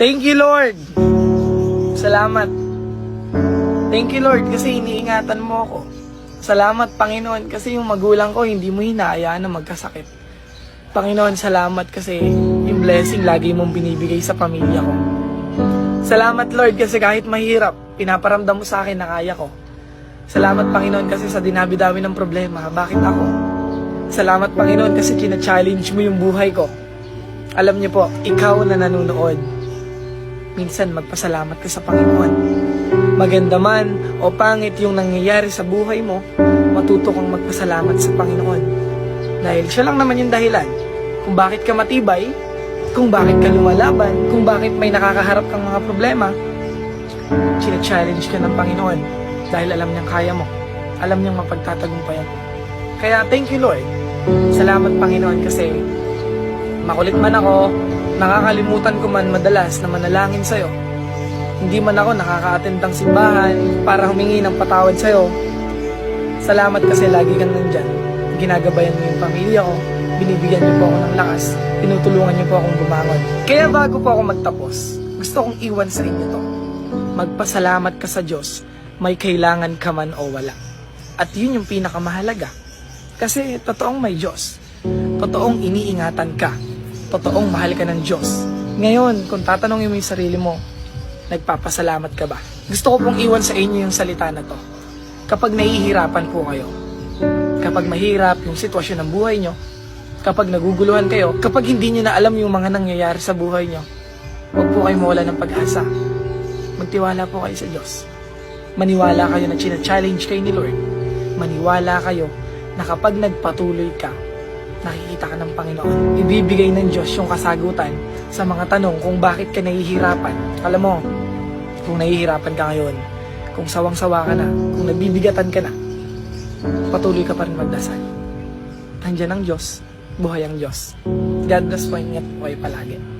Thank you, Lord. Salamat. Thank you, Lord, kasi iniingatan mo ako. Salamat, Panginoon, kasi yung magulang ko hindi mo hinayaan na magkasakit. Panginoon, salamat kasi yung blessing lagi mong binibigay sa pamilya ko. Salamat, Lord, kasi kahit mahirap, pinaparamdam mo sa akin na kaya ko. Salamat, Panginoon, kasi sa dinabi-dami ng problema, bakit ako? Salamat, Panginoon, kasi kina-challenge mo yung buhay ko. Alam niyo po, ikaw na nanonood, minsan magpasalamat ka sa Panginoon. Maganda man o pangit yung nangyayari sa buhay mo, matuto kang magpasalamat sa Panginoon. Dahil siya lang naman yung dahilan kung bakit ka matibay, kung bakit ka lumalaban, kung bakit may nakakaharap kang mga problema, challenge ka ng Panginoon dahil alam niyang kaya mo. Alam niyang mapagtatagumpayan. Kaya thank you Lord. Salamat Panginoon kasi makulit man ako, nakakalimutan ko man madalas na manalangin sa'yo. Hindi man ako nakaka-attend ng simbahan para humingi ng patawad sa'yo. Salamat kasi lagi kang nandyan. Ginagabayan mo yung pamilya ko, binibigyan niyo po ako ng lakas, tinutulungan niyo po akong bumangon. Kaya bago po ako magtapos, gusto kong iwan sa inyo to. Magpasalamat ka sa Diyos, may kailangan ka man o wala. At yun yung pinakamahalaga. Kasi totoong may Diyos. Totoong iniingatan ka. Totoong mahal ka ng Diyos. Ngayon, kung tatanungin mo yung sarili mo, nagpapasalamat ka ba? Gusto ko pong iwan sa inyo yung salita na to. Kapag nahihirapan po kayo, kapag mahirap yung sitwasyon ng buhay nyo, kapag naguguluhan kayo, kapag hindi nyo na alam yung mga nangyayari sa buhay nyo, huwag po kayo mawala ng pag-asa. Magtiwala po kayo sa Diyos. Maniwala kayo na china-challenge kayo ni Lord. Maniwala kayo na kapag nagpatuloy ka, nakikita ka ng Panginoon. Ibibigay ng Diyos yung kasagutan sa mga tanong kung bakit ka nahihirapan. Alam mo, kung nahihirapan ka ngayon, kung sawang-sawa ka na, kung nabibigatan ka na, patuloy ka pa rin magdasal. Nandiyan ang Diyos, buhay ang Diyos. God bless po, ingat po kayo palagi.